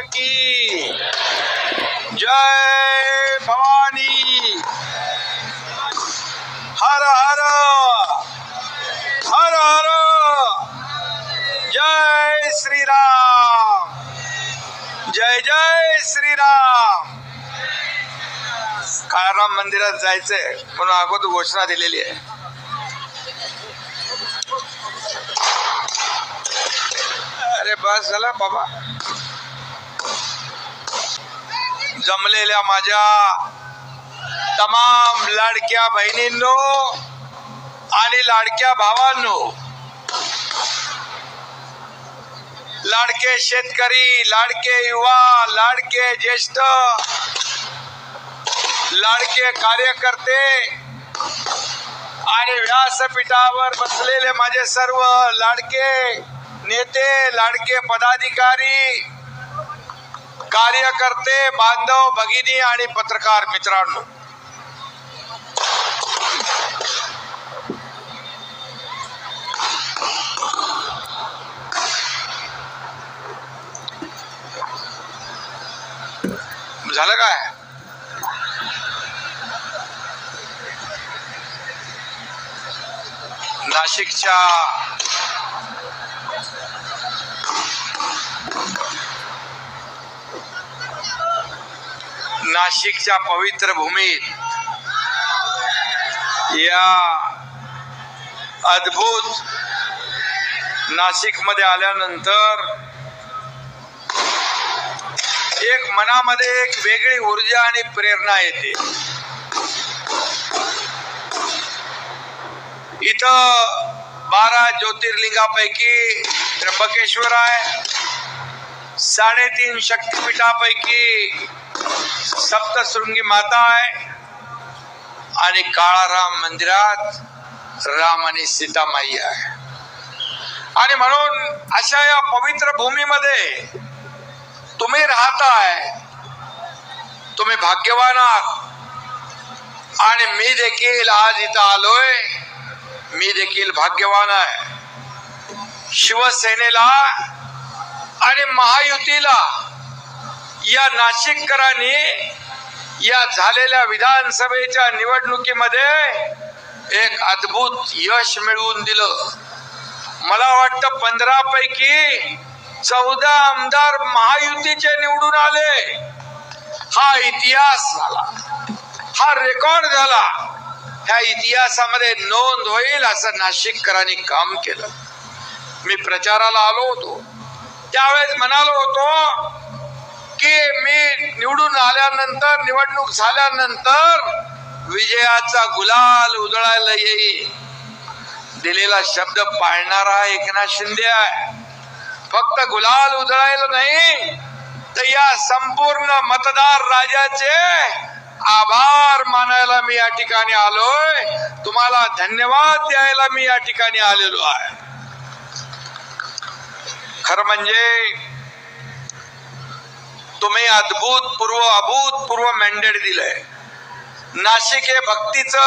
की। जय भवानी। हर हर। हर हर। जय श्रीराम। जय जय श्रीराम। काळाराम मंदिरात जायचंय म्हणून अगोदर घोषणा दिलेली आहे. अरे बस झाला बाबा. जमलेल्या माझ्या तमाम लाडक्या बहिणींनो आणि लाडक्या भावांनो लाडके शेतकरी लाडके युवा लाडके ज्येष्ठ लाडके कार्यकर्ते आणि व्यासपीठावर बसलेले माझे सर्व लाडके नेते लाडके पदाधिकारी कार्यकर्ते बांधव भगिनी आणि पत्रकार मित्रांनो. झालं काय? नाशिकच्या पवित्र भूमीत. या अद्भुत नाशिकमध्ये आल्यानंतर एक मनामध्ये एक वेगळी ऊर्जा आणि प्रेरणा येते. इथं बारा ज्योतिर्लिंगापैकी त्र्यंबकेश्वर आहे. साडेतीन शक्तिपीठापैकी सप्तशृंगी माता आहे आणि काळाराम मंदिरात राम आणि सीतामाई आहे. आणि म्हणून अशा या पवित्र भूमीमध्ये तुम्ही राहताय तुम्ही भाग्यवान आहात. आणि मी देखील आज इथं आलोय मी देखील भाग्यवान आहे. शिवसेनेला आणि महायुतीला या नाशिककरांनी या झालेल्या विधानसभेच्या निवडणुकीमध्ये एक अद्भुत यश मिळवून दिलं. मला वाटतं पंधरा पैकी चौदा आमदार महायुतीचे निवडून आले. हा इतिहास झाला. हा रेकॉर्ड झाला. ह्या इतिहासामध्ये नोंद होईल असं नाशिककरांनी काम केलं. मी प्रचाराला आलो होतो. त्यावेळेस म्हणालो होतो की मी निवडून आल्यानंतर निवडणूक झाल्यानंतर विजयाचा गुलाल उधळायला येईल. दिलेला शब्द पाळणारा एकनाथ शिंदे. आहे फक्त गुलाल उधळायला नाही तर या संपूर्ण मतदार राजाचे आभार मानायला मी या ठिकाणी आलोय. तुम्हाला धन्यवाद द्यायला मी या ठिकाणी आलेलो आहे. खरं म्हणजे तुम्ही अद्भुतपूर्व अभूतपूर्व मॅन्डेट दिलंय. नाशिक हे भक्तीचं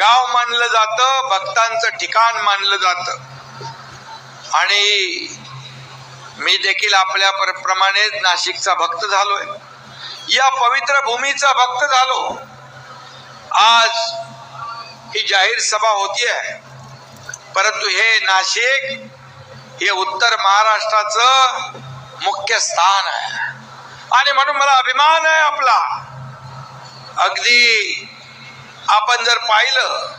गाव मानलं जातं भक्तांचं ठिकाण मानलं जातं. आणि मी देखील आपल्या प्रमाणेच नाशिकचा भक्त झालोय. या पवित्र भूमीचा भक्त झालो. आज ही जाहीर सभा होती आहे परंतु हे नाशिक हे उत्तर महाराष्ट्राचं मुख्य स्थान आहे. आणि म्हणून मला अभिमान आहे आपला. अगदी आपण जर पाहिलं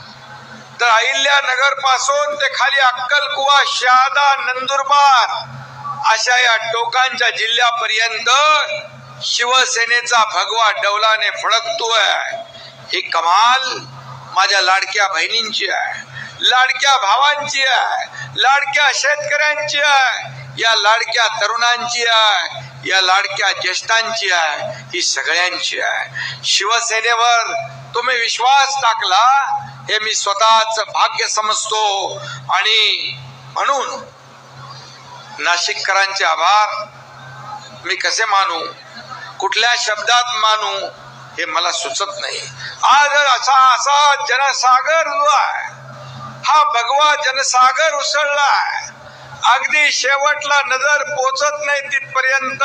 तर अहिल्यानगरपासून ते खाली अक्कलकुवा शहादा नंदुरबार अशा या टोकांच्या जिल्ह्यापर्यंत शिवसेनेचा भगवा डौलाने फडकतोय. ही कमाल माझ्या लाडक्या बहिणींची आहे लाडक्या भावांची आहे लाडक्या शेतकऱ्यांची आहे या लाडक्या तरुणांची आहे या लाडक्या ज्येष्ठांची आहे ही सगळ्यांची आहे. शिवसेनेवर तुम्ही विश्वास टाकला हे मी स्वतःच भाग्य समजतो. आणि म्हणून नाशिककरांचे आभार मी कसे मानू कुठल्या शब्दात मानू हे मला सुचत नाही. आज असा असा जनसागर जो आहे. हा भगवा जनसागर उसळला आहे. अगदी शेवटला नजर पोचत नाही तिथपर्यंत.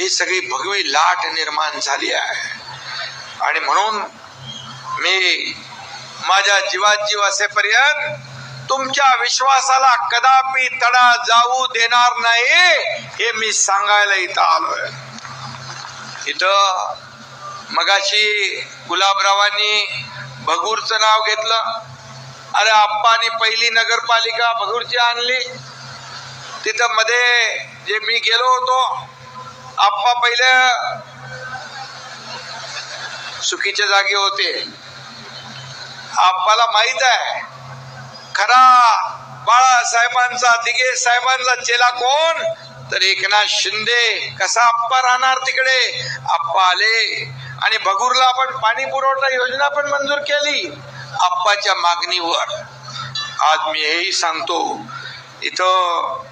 ही सगळी भगवी लाट निर्माण झाली आहे. आणि म्हणून मी माझ्या जीवात जीव असेपर्यंत तुमच्या विश्वासाला कदापि तडा जाऊ देणार नाही हे मी सांगायला इथं आलोय. इथं मगाशी गुलाबरावांनी भगूरचं नाव घेतलं. अरे आप्पानी पहिली नगरपालिका भगूरची आणली. तिथं मध्ये जे मी गेलो होतो आप्पा पहिले चुकीच्या जागी होते. आप्पाला माहीत आहे खरा बाळासाहेबांचा दिगे साहेबांचा चेला कोण? तर एकनाथ शिंदे. कसा आप्पा राहणार तिकडे? आप्पा आले. आणि भगूरला आपण पाणी पुरवठा योजना पण मंजूर केली. आप्पाच्या मागणीवर. आज मी हेही सांगतो इथं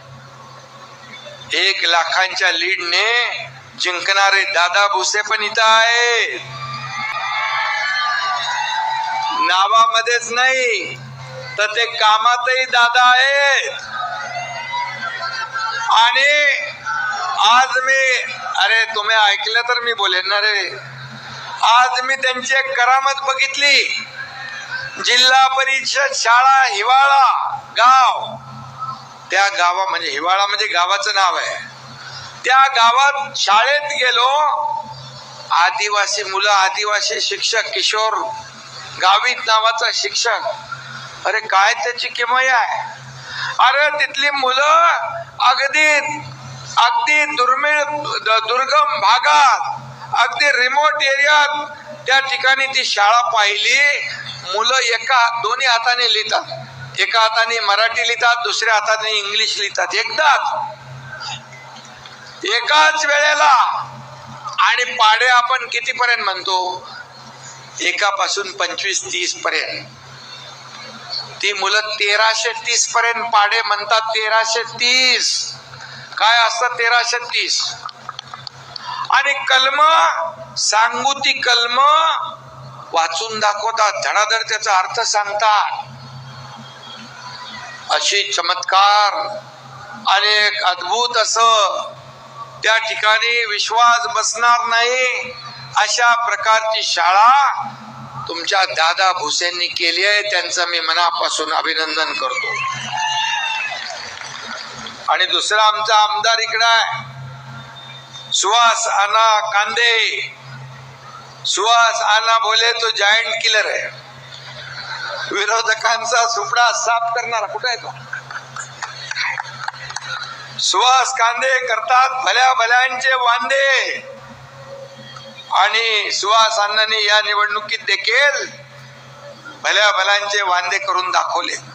एक लाखांच्या लीडने जिंकणारे दादा भुसे पण इथं आहेत. नावामध्येच नाही तर ते कामातही दादा आहेत. आणि आज मी अरे तुम्ही ऐकलं तर मी बोलेन ना रे. आज मी त्यांची एक करामत बघितली. जिल्हा परिषद शाळा हिवाळा गाव. त्या गावा म्हणजे हिवाळा म्हणजे गावाचं नाव आहे. त्या गावात शाळेत गेलो. आदिवासी मुलं आदिवासी शिक्षक किशोर गावित नावाचा शिक्षक. अरे काय त्याची किमय आहे? अरे तिथली मुलं अगदी अगदी दुर्मिळ दुर्गम भागात अगदी रिमोट एरियात त्या ठिकाणी ती शाळा पाहिली. मुलं एका दोन्ही हाताने लिहितात. एका हाताने मराठी लिहितात दुसऱ्या हाताने इंग्लिश लिहितात. एकदाच. एकाच वेळेला आणि पाडे आपण कितीपर्यंत म्हणतो? एकापासून पंचवीस तीस पर्यंत ती मुलं तेराशे तीस पर्यंत पाडे म्हणतात तेराशे तीस. काय असतं तेराशे तीस? आणि कलम सांगू ती कलम वाचून दाखवतात. धडाधड त्याचा अर्थ सांगतात. अशी चमत्कार अनेक अद्भुत असं त्या ठिकाणी विश्वास बसणार नाही अशा प्रकारची शाळा तुमच्या दादा भुसेंनी केली आहे. त्यांचं मी मनापासून अभिनंदन करतो. आणि दुसरा आमचा आमदार इकडं आहे. सुहास आना कांदे. सुहास आना बोले तो जायंट किलर आहे. विरोधकांचा सुपडा साफ करणारा कुठे आहे तो? सुहास कांदे करतात भल्या भल्यांचे वांदे. आणि सुहास अण्णांनी या निवडणुकीत देखील भल्या भल्यांचे वांदे करून दाखवले.